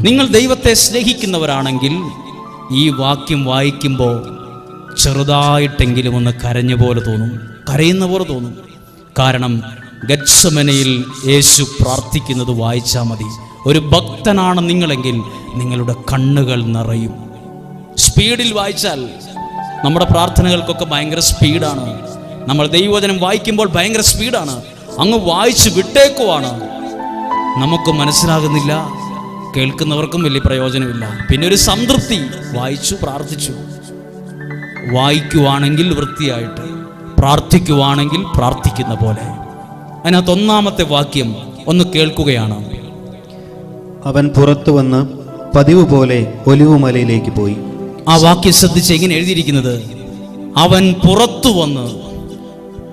നിങ്ങൾ ദൈവത്തെ സ്നേഹിക്കുന്നവരാണെങ്കിൽ ഈ വാക്യം വായിക്കുമ്പോൾ ചെറുതായിട്ടെങ്കിലും ഒന്ന് കരഞ്ഞ പോലെ തോന്നും കരയുന്ന പോലെ തോന്നും. കാരണം ഗച്ഛമനയിൽ യേശു പ്രാർത്ഥിക്കുന്നത് വായിച്ചാൽ മതി. ഒരു ഭക്തനാണ് നിങ്ങളെങ്കിൽ നിങ്ങളുടെ കണ്ണുകൾ നിറയും. സ്പീഡിൽ വായിച്ചാൽ നമ്മുടെ പ്രാർത്ഥനകൾക്കൊക്കെ ഭയങ്കര സ്പീഡാണ്. നമ്മൾ ദൈവവചനം വായിക്കുമ്പോൾ ഭയങ്കര സ്പീഡാണ്. അങ്ങ് വായിച്ച് വിട്ടേക്കുവാണ്. നമുക്ക് മനസ്സിലാകുന്നില്ല. കേൾക്കുന്നവർക്കും വലിയ പ്രയോജനമില്ല. പിന്നെ ഒരു സംതൃപ്തി. വായിച്ചു പ്രാർത്ഥിച്ചു. വായിക്കുവാണെങ്കിൽ വൃത്തിയായിട്ട് പ്രാർത്ഥിക്കുവാണെങ്കിൽ പ്രാർത്ഥിക്കുന്ന പോലെ. അതിനകത്ത് ഒന്നാമത്തെ വാക്യം ഒന്ന് കേൾക്കുകയാണ്. അവൻ പുറത്തു വന്ന് പതിവ് പോലെ ഒലിവുമലയിലേക്ക് പോയി. ആ വാക്യം ശ്രദ്ധിച്ച് എങ്ങനെ എഴുതിയിരിക്കുന്നത്? അവൻ പുറത്തു വന്ന്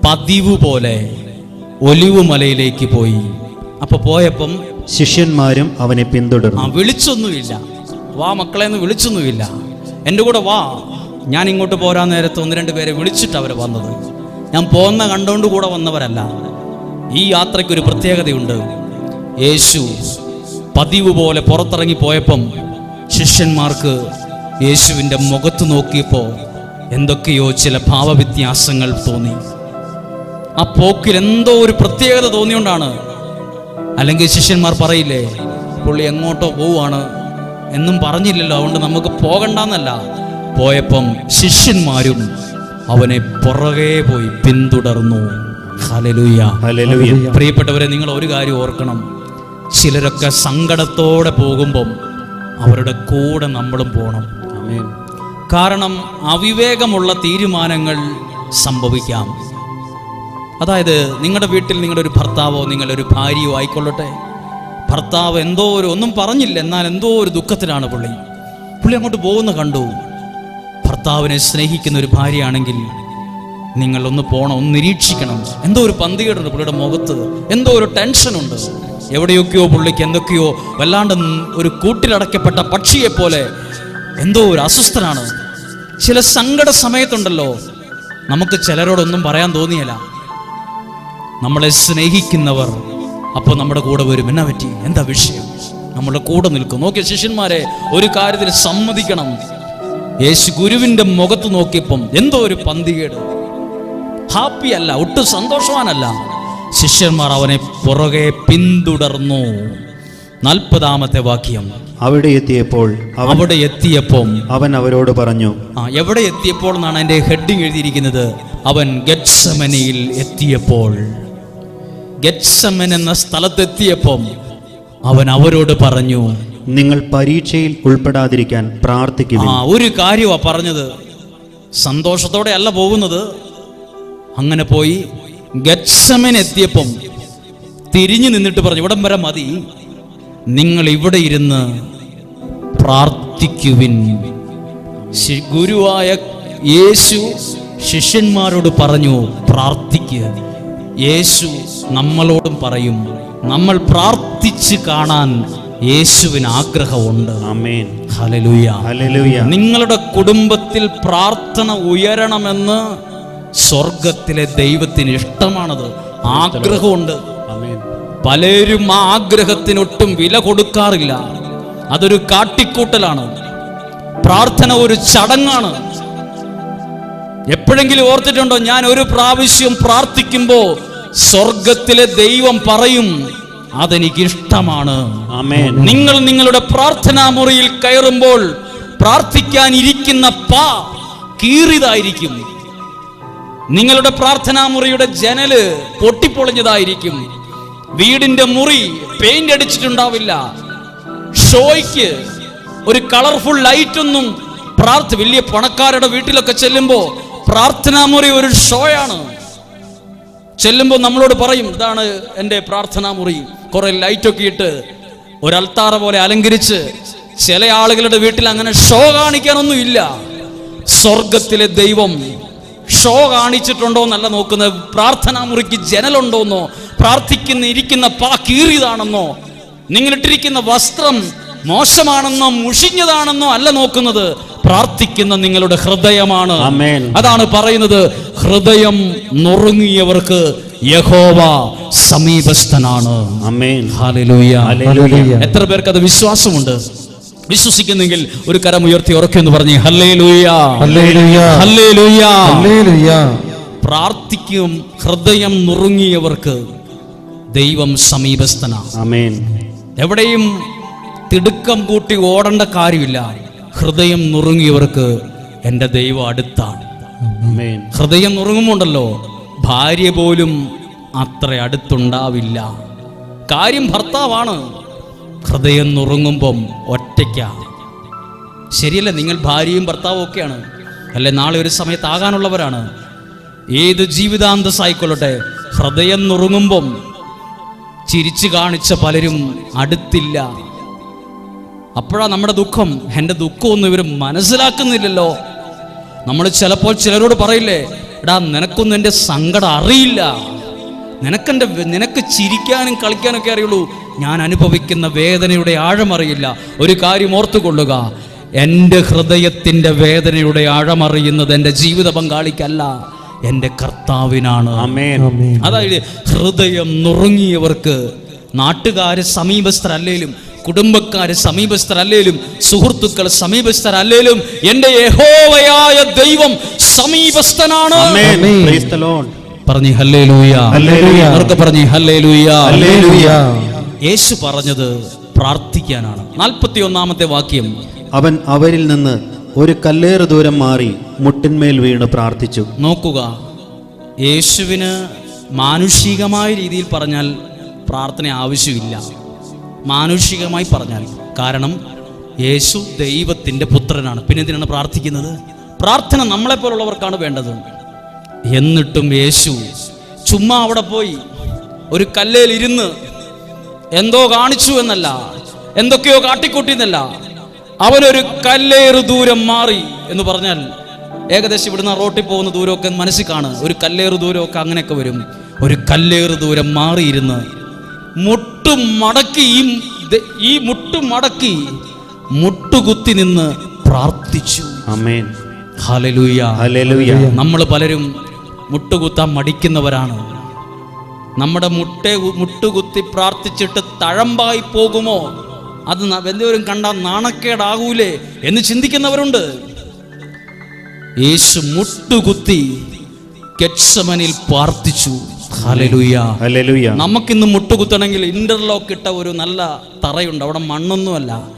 പതിവ് പോലെ ഒലിവുമലയിലേക്ക് പോയി. അപ്പൊ പോയപ്പം ശിഷ്യന്മാരും അവനെ പിന്തുടർന്നു. ആ വിളിച്ചൊന്നുമില്ല. വാ മക്കളെ എന്ന് വിളിച്ചൊന്നുമില്ല. എന്റെ കൂടെ വാ. ഞാൻ ഇങ്ങോട്ട് പോരാൻ നേരത്ത് ഒന്ന് രണ്ട് പേരെ വിളിച്ചിട്ട് അവർ വന്നത്. ഞാൻ പോന്ന കണ്ടുകൊണ്ട് കൂടെ വന്നവരല്ല. ഈ യാത്രയ്ക്ക് ഒരു പ്രത്യേകതയുണ്ട്. യേശു പതിവ് പോലെ പുറത്തിറങ്ങി പോയപ്പം ശിഷ്യന്മാർക്ക് യേശുവിന്റെ മുഖത്ത് നോക്കിയപ്പോൾ എന്തൊക്കെയോ ചില ഭാവവ്യത്യാസങ്ങൾ തോന്നി. ആ പോക്കിൽ എന്തോ ഒരു പ്രത്യേകത തോന്നിയോണ്ടാണ് അല്ലെങ്കിൽ ശിഷ്യന്മാർ പറയില്ലേ പുള്ളി എങ്ങോട്ടോ പോവാണ് എന്നും പറഞ്ഞില്ലല്ലോ അതുകൊണ്ട് നമുക്ക് പോകണ്ടെന്നല്ല. പോയപ്പം ശിഷ്യന്മാരും അവനെ പുറകെ പോയി പിന്തുടർന്നു. പ്രിയപ്പെട്ടവരെ നിങ്ങൾ ഒരു കാര്യം ഓർക്കണം. ചിലരൊക്കെ സങ്കടത്തോടെ പോകുമ്പം അവരുടെ കൂടെ നമ്മളും പോകണം കാരണം അവിവേകമുള്ള തീരുമാനങ്ങൾ സംഭവിക്കാം. അതായത് നിങ്ങളുടെ വീട്ടിൽ നിങ്ങളുടെ ഒരു ഭർത്താവോ നിങ്ങളുടെ ഒരു ഭാര്യയോ ആയിക്കൊള്ളട്ടെ. ഭർത്താവ് എന്തോ ഒരു ഒന്നും പറഞ്ഞില്ല എന്നാൽ എന്തോ ഒരു ദുഃഖത്തിലാണ് പുള്ളി. പുള്ളി അങ്ങോട്ട് പോകുന്ന കണ്ടു. ഭർത്താവിനെ സ്നേഹിക്കുന്ന ഒരു ഭാര്യയാണെങ്കിൽ നിങ്ങൾ ഒന്ന് പോണം ഒന്ന് നിരീക്ഷിക്കണം. എന്തോ ഒരു പന്തികേടുണ്ട് പുള്ളിയുടെ മുഖത്ത്. എന്തോ ഒരു ടെൻഷനുണ്ട്. എവിടെയൊക്കെയോ പുള്ളിക്ക് എന്തൊക്കെയോ വല്ലാണ്ട് ഒരു കൂട്ടിലടക്കപ്പെട്ട പക്ഷിയെ പോലെ എന്തോ ഒരു അസ്വസ്ഥനാണ്. ചില സങ്കട സമയത്തുണ്ടല്ലോ. നമുക്ക് ചിലരോടൊന്നും പറയാൻ തോന്നിയല്ല നമ്മളെ സ്നേഹിക്കുന്നവർ അപ്പോൾ നമ്മുടെ കൂടെ വരും. എന്നാ പറ്റി? എന്താ വിഷയം? നമ്മുടെ കൂടെ നിൽക്കും. നോക്കിയ ശിഷ്യന്മാരെ ഒരു കാര്യത്തിൽ സമ്മതിക്കണം. യേശു ഗുരുവിന്റെ മുഖത്ത് നോക്കിയപ്പം എന്തോ ഒരു പന്തികേട്. ഹാപ്പി അല്ല ഒട്ടും സന്തോഷവാനല്ല. ശിഷ്യന്മാർ അവനെ പുറകെ പിന്തുടർന്നു. നാൽപ്പതാമത്തെ വാക്യം. അവിടെ എത്തിയപ്പോൾ അവിടെ എത്തിയപ്പോൾ അവൻ അവരോട് പറഞ്ഞു ആ എവിടെ എത്തിയപ്പോൾ എന്നാണ് എന്റെ ഹെഡിങ് എഴുതിയിരിക്കുന്നത്? അവൻ ഗറ്റ്സമനയിൽ എത്തിയപ്പോൾ. ഗറ്റ്സമൻ എന്ന സ്ഥലത്തെത്തിയപ്പം അവൻ അവരോട് പറഞ്ഞു നിങ്ങൾ പരീക്ഷയിൽ ഉൾപ്പെടാതിരിക്കാൻ പ്രാർത്ഥിക്കുവിൻ. ആ ഒരു കാര്യമാ പറഞ്ഞത്. സന്തോഷത്തോടെ അല്ല പോകുന്നത്. അങ്ങനെ പോയി ഗറ്റ്സമൻ എത്തിയപ്പം തിരിഞ്ഞു നിന്നിട്ട് പറഞ്ഞു ഇവിടം വരെ മതി. നിങ്ങൾ ഇവിടെ ഇരുന്ന് പ്രാർത്ഥിക്കുവിൻ. ഗുരുവായ യേശു ശിഷ്യന്മാരോട് പറഞ്ഞു പ്രാർത്ഥിക്കുക യേശു നമ്മളോടും പറയും നമ്മൾ പ്രാർത്ഥിച്ച് കാണാൻ യേശുവിന് ആഗ്രഹമുണ്ട്. നിങ്ങളുടെ കുടുംബത്തിൽ പ്രാർത്ഥന ഉയരണമെന്ന് സ്വർഗത്തിലെ ദൈവത്തിന് ഇഷ്ടമാണത്. ആഗ്രഹമുണ്ട്. പലരും ആ ആഗ്രഹത്തിനൊട്ടും വില കൊടുക്കാറില്ല. അതൊരു കാട്ടിക്കൂട്ടലാണ്. പ്രാർത്ഥന ഒരു ചടങ്ങാണ്. എപ്പോഴെങ്കിലും ഓർത്തിട്ടുണ്ടോ? ഞാൻ ഒരു പ്രാവശ്യം പ്രാർത്ഥിക്കുമ്പോ സ്വർഗത്തിലെ ദൈവം പറയും അതെനിക്ക് ഇഷ്ടമാണ് ആമേൻ. നിങ്ങൾ നിങ്ങളുടെ പ്രാർത്ഥനാ മുറിയിൽ കയറുമ്പോൾ പ്രാർത്ഥിക്കാൻ ഇരിക്കുന്ന പാ കീറിതായിരിക്കും നിങ്ങളുടെ പ്രാർത്ഥനാ മുറിയുടെ ജനൽ പൊട്ടിപ്പൊളിഞ്ഞതായിരിക്കും. വീടിന്റെ മുറി പെയിന്റ് അടിച്ചിട്ടുണ്ടാവില്ല. ഷോയ്ക്ക് ഒരു കളർഫുൾ ലൈറ്റൊന്നും പ്രാർത്ഥ വലിയ പണക്കാരുടെ വീട്ടിലൊക്കെ ചെല്ലുമ്പോ പ്രാർത്ഥനാ മുറി ഒരു ഷോയാണ്. ചെല്ലുമ്പോൾ നമ്മളോട് പറയും ഇതാണ് എന്റെ പ്രാർത്ഥനാ മുറി കുറെ ലൈറ്റൊക്കെ ഇട്ട് ഒരു പോലെ അലങ്കരിച്ച് ചില ആളുകളുടെ വീട്ടിൽ അങ്ങനെ ഷോ കാണിക്കാനൊന്നും ഇല്ല. സ്വർഗത്തിലെ ദൈവം ഷോ കാണിച്ചിട്ടുണ്ടോ എന്നല്ല നോക്കുന്നത്. പ്രാർത്ഥനാ മുറിക്ക് ജനലുണ്ടോന്നോ പ്രാർത്ഥിക്കുന്ന ഇരിക്കുന്ന പാ കീറിയതാണെന്നോ നിങ്ങളിട്ടിരിക്കുന്ന വസ്ത്രം മോശമാണെന്നോ മുഷിഞ്ഞതാണെന്നോ അല്ല നോക്കുന്നത്. പ്രാർത്ഥിക്കുന്ന നിങ്ങളുടെ ഹൃദയമാണ്. അതാണ് പറയുന്നത് ഹൃദയം നുറുങ്ങിയവർക്ക് യഹോവ സമീപസ്ഥനാണ്. എത്ര പേർക്ക് അത് വിശ്വാസമുണ്ട്? വിശ്വസിക്കുന്നെങ്കിൽ ഒരു കരം ഉയർത്തി ഉറക്കെന്ന് പറഞ്ഞു ഹല്ലേലൂയ. പ്രാർത്ഥിക്കും ഹൃദയം നുറുങ്ങിയവർക്ക് ദൈവം സമീപസ്ഥനാണ്. എവിടെയും തിടുക്കം കൂട്ടി ഓടേണ്ട കാര്യമില്ല. ഹൃദയം നുറുങ്ങിയവർക്ക് എന്റെ ദൈവം അടുത്താണ്. ഹൃദയം നുറുങ്ങുമുണ്ടല്ലോ ഭാര്യ പോലും അത്ര അടുത്തുണ്ടാവില്ല. കാര്യം ഭർത്താവാണ്. ഹൃദയം നുറുങ്ങുമ്പം ഒറ്റയ്ക്ക. ശരിയല്ല? നിങ്ങൾ ഭാര്യയും ഭർത്താവും ഒക്കെയാണ്. അല്ലെ? നാളെ ഒരു സമയത്താകാനുള്ളവരാണ് ഏത് ജീവിതാന്തസ്സായിക്കൊള്ളട്ടെ ഹൃദയം നുറുങ്ങുമ്പം ചിരിച്ചു കാണിച്ച പലരും അടുത്തില്ല. അപ്പോഴാ നമ്മുടെ ദുഃഖം. എന്റെ ദുഃഖമൊന്നും ഇവർ മനസ്സിലാക്കുന്നില്ലല്ലോ. നമ്മൾ ചിലപ്പോൾ ചിലരോട് പറയില്ലേ എടാ നിനക്കൊന്നും എന്റെ സങ്കടം അറിയില്ല. നിനക്കെന്റെ നിനക്ക് ചിരിക്കാനും കളിക്കാനൊക്കെ അറിയുള്ളൂ. ഞാൻ അനുഭവിക്കുന്ന വേദനയുടെ ആഴമറിയില്ല ഒരു കാര്യം ഓർത്തുകൊള്ളുക. എന്റെ ഹൃദയത്തിന്റെ വേദനയുടെ ആഴമറിയുന്നത് എന്റെ ജീവിത പങ്കാളിക്കല്ല. എന്റെ കർത്താവിനാണ്. അതായത് ഹൃദയം നുറുങ്ങിയവർക്ക് നാട്ടുകാര് സമീപസ്ഥരല്ലേലും കുടുംബക്കാര് സമീപസ്ഥരല്ലേലും സുഹൃത്തുക്കൾ സമീപസ്ഥരല്ലേലും എന്റെ യഹോവയായ ദൈവം സമീപസ്ഥനാണ്. പറഞ്ഞു ഹല്ലേലൂയ. ഹല്ലേലൂയ. അവർക്ക് പറഞ്ഞു ഹല്ലേലൂയ. ഹല്ലേലൂയ. യേശു പറഞ്ഞത് പ്രാർത്ഥിക്കാനാണ്. നാൽപ്പത്തി ഒന്നാമത്തെ വാക്യം. അവൻ അവരിൽ നിന്ന് ഒരു കല്ലേറ് ദൂരം മാറി മുട്ടിന്മേൽ വീണ് പ്രാർത്ഥിച്ചു. നോക്കുക. യേശുവിന് മാനുഷികമായ രീതിയിൽ പറഞ്ഞാൽ പ്രാർത്ഥന ആവശ്യമില്ല. മാനുഷികമായി പറഞ്ഞാൽ. കാരണം യേശു ദൈവത്തിന്റെ പുത്രനാണ്. പിന്നെ എന്തിനാണ് പ്രാർത്ഥിക്കുന്നത്? പ്രാർത്ഥന നമ്മളെ നമ്മളെപ്പോലുള്ളവർക്കാണ് വേണ്ടത്. എന്നിട്ടും യേശു ചുമ്മാ അവിടെ പോയി ഒരു കല്ലേൽ ഇരുന്ന് എന്തോ കാണിച്ചു എന്നല്ല എന്തൊക്കെയോ കാട്ടിക്കൂട്ടി എന്നല്ല അവനൊരു കല്ലേറ് ദൂരം മാറി എന്ന് പറഞ്ഞാൽ ഏകദേശം ഇവിടുന്ന് റോട്ടിൽ പോകുന്ന ദൂരമൊക്കെ മനസ്സിൽ കാണുക ഒരു കല്ലേറ് ദൂരമൊക്കെ അങ്ങനെയൊക്കെ വരും. ഒരു കല്ലേറ് ദൂരം മാറിയിരുന്ന് മുട്ടും മടക്കി ഈ ഈ മുട്ടും മടക്കി മുട്ടുകുത്തി നിന്ന് പ്രാർത്ഥിച്ചു. അമേൻ നമ്മൾ പലരും മുട്ടുകുത്താൻ മടിക്കുന്നവരാണ്. നമ്മുടെ മുട്ടെ മുട്ടുകുത്തി പ്രാർത്ഥിച്ചിട്ട് തഴമ്പായി പോകുമോ? അത് എന്തെങ്കിലും കണ്ടാൽ നാണക്കേടാകൂലേ എന്ന് ചിന്തിക്കുന്നവരുണ്ട്. യേശു മുട്ടുകുത്തി കെറ്റ്സമനിൽ പ്രാർത്ഥിച്ചു. നമുക്കിന്ന് മുട്ടുകുത്തണമെങ്കിൽ ഇന്റർലോക്ക് ഇട്ട ഒരു നല്ല തറയുണ്ട്. അവിടെ മണ്ണൊന്നുമല്ല.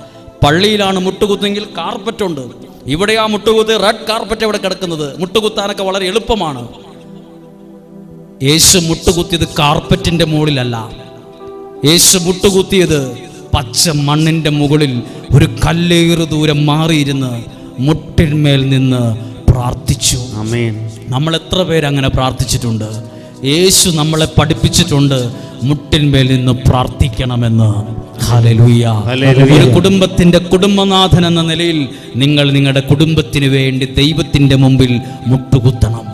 പള്ളിയിലാണ് മുട്ടുകുത്തെങ്കിൽ കാർപ്പറ്റ് ഉണ്ട്. ഇവിടെ ആ മുട്ടുകുത്ത് റെഡ് കാർപ്പറ്റ് ഇവിടെ കിടക്കുന്നത്? മുട്ടുകുത്താനൊക്കെ വളരെ എളുപ്പമാണ്. യേശു മുട്ടുകുത്തിയത് കാർപ്പറ്റിന്റെ മുകളിലല്ല. യേശു മുട്ടുകുത്തിയത് പച്ച മണ്ണിന്റെ മുകളിൽ ഒരു കല്ലേറ് ദൂരം മാറിയിരുന്ന് മുട്ടിന്മേൽ നിന്ന് പ്രാർത്ഥിച്ചു. നമ്മൾ എത്ര പേര് അങ്ങനെ പ്രാർത്ഥിച്ചിട്ടുണ്ട്? യേശു നമ്മളെ പഠിപ്പിച്ചിട്ടുണ്ട് മുട്ടിന്മേൽ നിന്ന് പ്രാർത്ഥിക്കണമെന്ന്. ഒരു കുടുംബത്തിന്റെ കുടുംബനാഥൻ എന്ന നിലയിൽ നിങ്ങൾ നിങ്ങളുടെ കുടുംബത്തിന് വേണ്ടി ദൈവത്തിന്റെ മുമ്പിൽ മുട്ടുകുത്തണം.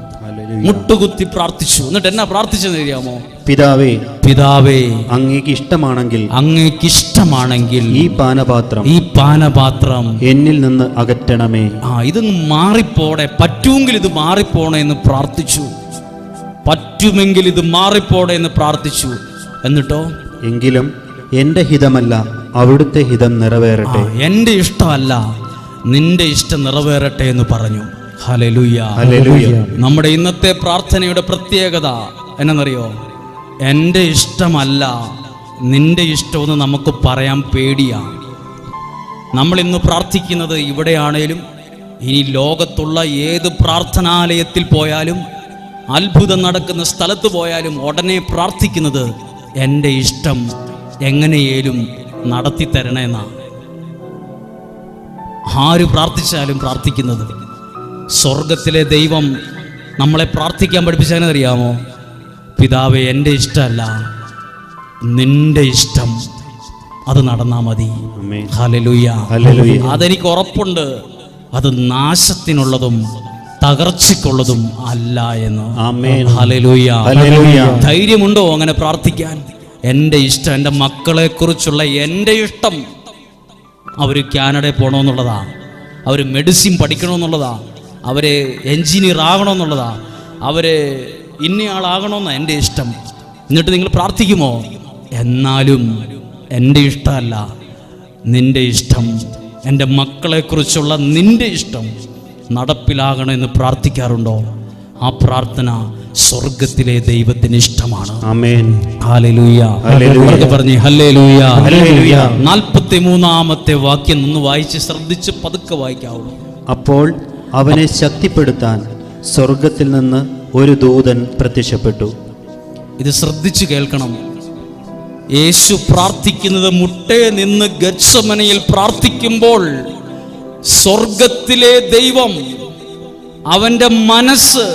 മുട്ടുകുത്തി പ്രാർത്ഥിച്ചു. എന്നിട്ട് എന്നാ പ്രാർത്ഥിച്ചെന്ന് അറിയാമോ പിതാവേ പിതാവേ അങ്ങേക്ക് ഇഷ്ടമാണെങ്കിൽ അങ്ങേക്ക് ഇഷ്ടമാണെങ്കിൽ ഈ പാനപാത്രം ഈ പാനപാത്രം എന്നിൽ നിന്ന് അകറ്റണമേ. ആ ഇത് മാറിപ്പോടെ പറ്റുമെങ്കിൽ ഇത് മാറിപ്പോണേ എന്ന് പ്രാർത്ഥിച്ചു. പറ്റുമെങ്കിൽ ഇത് മാറിപ്പോടെ എന്ന് പ്രാർത്ഥിച്ചു. എന്നിട്ടോ? എങ്കിലും എന്റെ ഹിതമല്ല അവിടുത്തെ ഹിതം നിറവേറട്ടെ. എന്റെ ഇഷ്ടമല്ല നിന്റെ ഇഷ്ടം നിറവേറട്ടെ എന്ന് പറഞ്ഞു. നമ്മുടെ ഇന്നത്തെ പ്രാർത്ഥനയുടെ പ്രത്യേകത എന്നറിയോ? എന്റെ ഇഷ്ടമല്ല നിന്റെ ഇഷ്ടമെന്ന് നമുക്ക് പറയാൻ പേടിയാണ് നമ്മൾ ഇന്ന് പ്രാർത്ഥിക്കുന്നത് ഇവിടെയാണേലും ഇനി ലോകത്തുള്ള ഏത് പ്രാർത്ഥനാലയത്തിൽ പോയാലും അത്ഭുതം നടക്കുന്ന സ്ഥലത്ത് പോയാലും ഉടനെ പ്രാർത്ഥിക്കുന്നത് എന്റെ ഇഷ്ടം എങ്ങനെയേലും നടത്തി തരണേന്നാണ് ആര് പ്രാർത്ഥിച്ചാലും പ്രാർത്ഥിക്കുന്നത്? സ്വർഗത്തിലെ ദൈവം നമ്മളെ പ്രാർത്ഥിക്കാൻ പഠിപ്പിച്ചതിനറിയാമോ പിതാവ് എന്റെ ഇഷ്ടമല്ല. നിന്റെ ഇഷ്ടം. അത് നടന്നാ മതി. അതെനിക്ക് ഉറപ്പുണ്ട്. അത് നാശത്തിനുള്ളതും തകർച്ചയ്ക്കുള്ളതും അല്ല എന്ന്. ധൈര്യമുണ്ടോ അങ്ങനെ പ്രാർത്ഥിക്കാൻ? എന്റെ ഇഷ്ടം എന്റെ മക്കളെക്കുറിച്ചുള്ള എന്റെ ഇഷ്ടം. അവർ കാനഡയിൽ പോകണമെന്നുള്ളതാ അവർ മെഡിസിൻ പഠിക്കണമെന്നുള്ളതാ അവർ എൻജിനീയർ ആകണമെന്നുള്ളതാ അവർ ഇന്നയാളാകണമെന്ന എന്റെ ഇഷ്ടം. എന്നിട്ട് നിങ്ങൾ പ്രാർത്ഥിക്കുമോ? എന്നാലും എന്റെ ഇഷ്ടമല്ല. നിന്റെ ഇഷ്ടം എന്റെ മക്കളെക്കുറിച്ചുള്ള നിന്റെ ഇഷ്ടം. നടപ്പിലാകണമെന്ന് പ്രാർത്ഥിക്കാറുണ്ടോ? ആ പ്രാർത്ഥന സ്വർഗത്തിലെ ദൈവത്തിന് ഇഷ്ടമാണ്. നാൽപ്പത്തി മൂന്നാമത്തെ വാക്യം ഒന്ന് വായിച്ച് ശ്രദ്ധിച്ച് പതുക്കെ വായിക്കാവൂ. അപ്പോൾ അവനെ ശക്തിപ്പെടുത്താൻ സ്വർഗത്തിൽ നിന്ന് ഒരു ദൂതൻ പ്രത്യക്ഷപ്പെട്ടു. ഇത് ശ്രദ്ധിച്ചു കേൾക്കണം. യേശു പ്രാർത്ഥിക്കുന്നത് മുട്ടേ നിന്ന് ഗച്ഛമനയിൽ പ്രാർത്ഥിക്കുമ്പോൾ സ്വർഗത്തിലെ ദൈവം അവന്റെ മനസ്സ്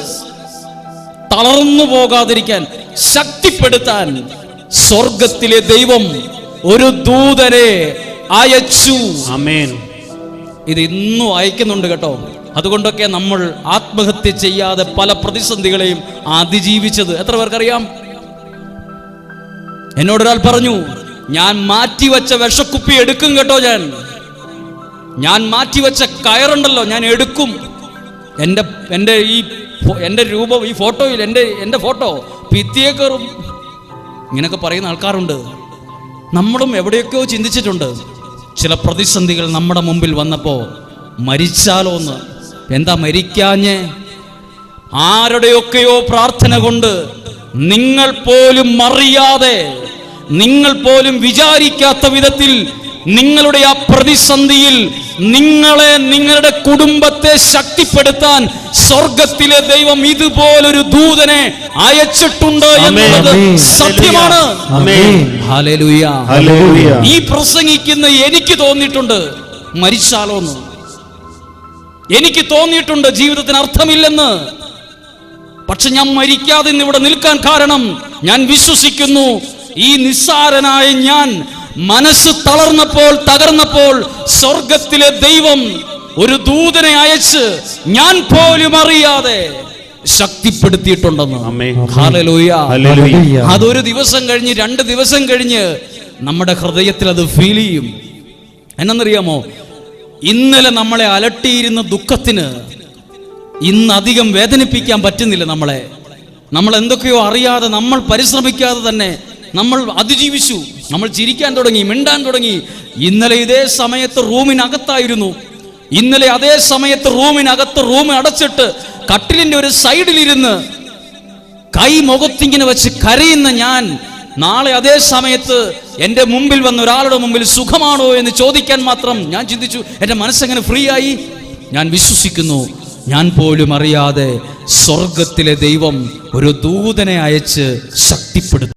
തളർന്നു പോകാതിരിക്കാൻ ശക്തിപ്പെടുത്താൻ സ്വർഗത്തിലെ ദൈവം ഒരു ദൂതനെ അയച്ചു. അമേൻ ഇത് ഇന്നും അയക്കുന്നുണ്ട് കേട്ടോ. അതുകൊണ്ടൊക്കെ നമ്മൾ ആത്മഹത്യ ചെയ്യാതെ പല പ്രതിസന്ധികളെയും അതിജീവിച്ചത്. എത്ര പേർക്കറിയാം? എന്നോടൊരാൾ പറഞ്ഞു ഞാൻ മാറ്റിവെച്ച വിഷക്കുപ്പി എടുക്കും കേട്ടോ ഞാൻ. ഞാൻ മാറ്റിവെച്ച കയറുണ്ടല്ലോ ഞാൻ എടുക്കും. എന്റെ എന്റെ ഈ എന്റെ രൂപം ഈ ഫോട്ടോയിൽ എന്റെ എന്റെ ഫോട്ടോ ഭിത്തിയെ കയറും. ഇങ്ങനെയൊക്കെ പറയുന്ന ആൾക്കാരുണ്ട്. നമ്മളും എവിടെയൊക്കെയോ ചിന്തിച്ചിട്ടുണ്ട്. ചില പ്രതിസന്ധികൾ നമ്മുടെ മുമ്പിൽ വന്നപ്പോൾ മരിച്ചാലോ എന്ന്. എന്താ മരിക്കാഞ്ഞ്? ആരുടെയൊക്കെയോ പ്രാർത്ഥന കൊണ്ട് നിങ്ങൾ പോലും അറിയാതെ നിങ്ങൾ പോലും വിചാരിക്കാത്ത വിധത്തിൽ നിങ്ങളുടെ ആ പ്രതിസന്ധിയിൽ നിങ്ങളെ നിങ്ങളുടെ കുടുംബത്തെ ശക്തിപ്പെടുത്താൻ സ്വർഗത്തിലെ ദൈവം ഇതുപോലൊരു ദൂതനെ അയച്ചിട്ടുണ്ട് എന്നുള്ളത് സത്യമാണ്. ഈ പ്രസംഗിക്കുന്ന എനിക്ക് തോന്നിയിട്ടുണ്ട്. മരിച്ചാലോന്ന്. എനിക്ക് തോന്നിയിട്ടുണ്ട് ജീവിതത്തിന് അർത്ഥമില്ലെന്ന്. പക്ഷെ ഞാൻ മരിക്കാതെ ഇന്ന് ഇവിടെ നിൽക്കാൻ കാരണം ഞാൻ വിശ്വസിക്കുന്നു. ഈ നിസ്സാരനായ ഞാൻ മനസ്സ് തളർന്നപ്പോൾ തകർന്നപ്പോൾ സ്വർഗത്തിലെ ദൈവം ഒരു ദൂതനെ അയച്ച് ഞാൻ പോലും അറിയാതെ ശക്തിപ്പെടുത്തിയിട്ടുണ്ടെന്ന്. അതൊരു ദിവസം കഴിഞ്ഞ് രണ്ട് ദിവസം കഴിഞ്ഞ് നമ്മുടെ ഹൃദയത്തിൽ അത് ഫീൽ ചെയ്യും. എന്നറിയാമോ? ഇന്നലെ നമ്മളെ അലട്ടിയിരുന്ന ദുഃഖത്തിന് ഇന്ന് അധികം വേദനിപ്പിക്കാൻ പറ്റുന്നില്ല നമ്മളെ. നമ്മൾ എന്തൊക്കെയോ അറിയാതെ നമ്മൾ പരിശ്രമിക്കാതെ തന്നെ നമ്മൾ അതിജീവിച്ചു. നമ്മൾ ചിരിക്കാൻ തുടങ്ങി മിണ്ടാൻ തുടങ്ങി. ഇന്നലെ ഇതേ സമയത്ത് റൂമിനകത്തായിരുന്നു. ഇന്നലെ അതേ സമയത്ത് റൂമിനകത്ത് റൂം അടച്ചിട്ട് കട്ടിലിന്റെ ഒരു സൈഡിലിരുന്ന് കൈ മുഖത്തിങ്ങനെ വെച്ച് കരയുന്ന ഞാൻ നാളെ അതേ സമയത്ത് എന്റെ മുമ്പിൽ വന്ന ഒരാളുടെ മുമ്പിൽ സുഖമാണോ എന്ന് ചോദിക്കാൻ മാത്രം ഞാൻ ചിന്തിച്ചു എന്റെ മനസ്സെങ്ങനെ ഫ്രീ ആയി ഞാൻ വിശ്വസിക്കുന്നു ഞാൻ പോലും അറിയാതെ സ്വർഗത്തിലെ ദൈവം ഒരു ദൂതനെ അയച്ച് ശക്തിപ്പെടുത്തും